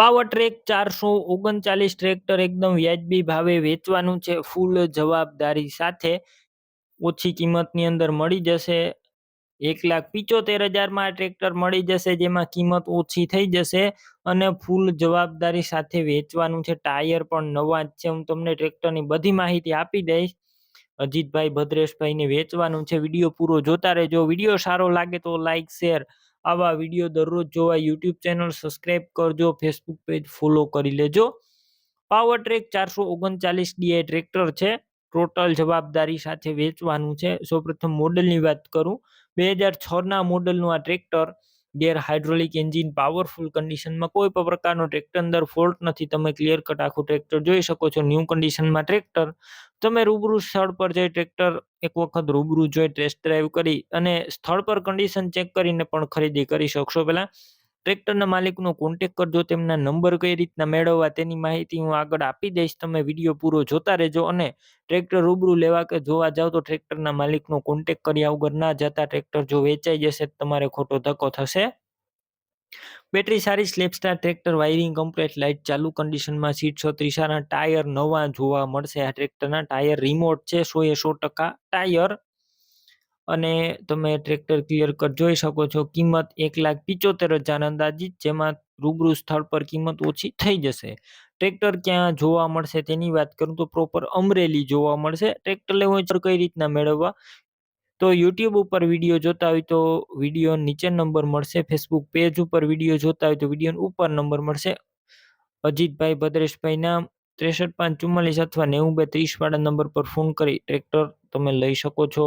Power track ચારસો ઓગણચાલીસ tractor એકદમ વ્યાજબી ભાવે વેચવાનું છે. ફૂલ જવાબદારી સાથે ઓછી કિંમતની અંદર મળી જશે. એક લાખ પિચોતેર હજારમાં આ ટ્રેક્ટર મળી જશે, જેમાં કિંમત ઓછી થઈ જશે અને ફૂલ જવાબદારી સાથે વેચવાનું છે. ટાયર પણ નવા જ છે. હું તમને ટ્રેક્ટરની બધી માહિતી આપી દઈશ. અજીતભાઈ, ભદ્રેશભાઈને વેચવાનું છે. વીડિયો પૂરો જોતા રહેજો. વીડિયો સારો લાગે તો લાઈક, શેર આવા વીડિયો દરરોજ જોવા યુટ્યુબ ચેનલ સબસ્ક્રાઇબ કરજો, ફેસબુક પેજ ફોલો કરી લેજો. પાવર ટ્રેક ચારસો ઓગણચાલીસ ડીઆઈ ટ્રેક્ટર છે. ટોટલ જવાબદારી સાથે વેચવાનું છે. સૌપ્રથમ મોડલની વાત કરું. બે હજાર છના મોડલનું આ tractor gear hydraulic engine powerful કન્ડિશનમાં કોઈ પણ પ્રકારનો ટ્રેક્ટર અંદર ફોલ્ટ નથી. તમે ક્લિયર કટ આખું ટ્રેક્ટર જોઈ શકો છો. ન્યૂ કન્ડિશનમાં ટ્રેક્ટર તમે રૂબરૂ સ્થળ પર જઈ ટ્રેક્ટર એક વખત રૂબરૂ જોઈ ટેસ્ટ ડ્રાઈવ કરી અને સ્થળ પર કન્ડિશન ચેક કરીને પણ ખરીદી કરી શકશો. પહેલા ટ્રેક્ટરના માલિકનો કોન્ટેક કરજો, તેમના નંબર કઈ રીતના મેળવવા તેની માહિતી હું આગળ આપી દઈશ. તમે વીડિયો પૂરો જોતા રહેજો અને ટ્રેક્ટર રૂબરૂ લેવા કે જોવા જાઓ તો ટ્રેક્ટરના માલિકનો કોન્ટેક કર્યા વગર ના જતા ટ્રેક્ટર જો વેચાઈ જશે તમારે ખોટો ધક્કો થશે. બેટરી સારી, સ્લેપસ્ટાર ટ્રેક્ટર, વાયરિંગ કમ્પ્લેટ લાઇટ ચાલુ કન્ડિશનમાં સીટ સો ત્રીસાના ટાયર નવા જોવા મળશે. આ ટ્રેક્ટરના ટાયર રિમોટ છે, સો એ સો ટકા ટાયર અને તમે ટ્રેક્ટર ક્લિયર કટ જોઈ શકો છો કિંમત એક લાખ પિચોતેર હજાર અંદાજિત, જેમાં રૂબરૂ સ્થળ પર કિંમત ઓછી થઈ જશે. ટ્રેક્ટર ક્યાં જોવા મળશે તેની વાત કરું તો પ્રોપર અમરેલી જોવા મળશે. ટ્રેક્ટર લેવું હોય કઈ રીતના મેળવવા? તો યુટ્યુબ ઉપર વીડિયો જોતા હોય તો વીડિયો નીચે નંબર મળશે. ફેસબુક પેજ ઉપર વીડિયો જોતા હોય તો વીડિયો ઉપર નંબર મળશે. અજીતભાઈ ભદ્રેશભાઈ નામ ત્રેસઠ પાંચ ચુમ્માલીસ અથવા નેવું બે ત્રીસ વાળા નંબર પર ફોન કરી ટ્રેક્ટર તમે લઈ શકો છો.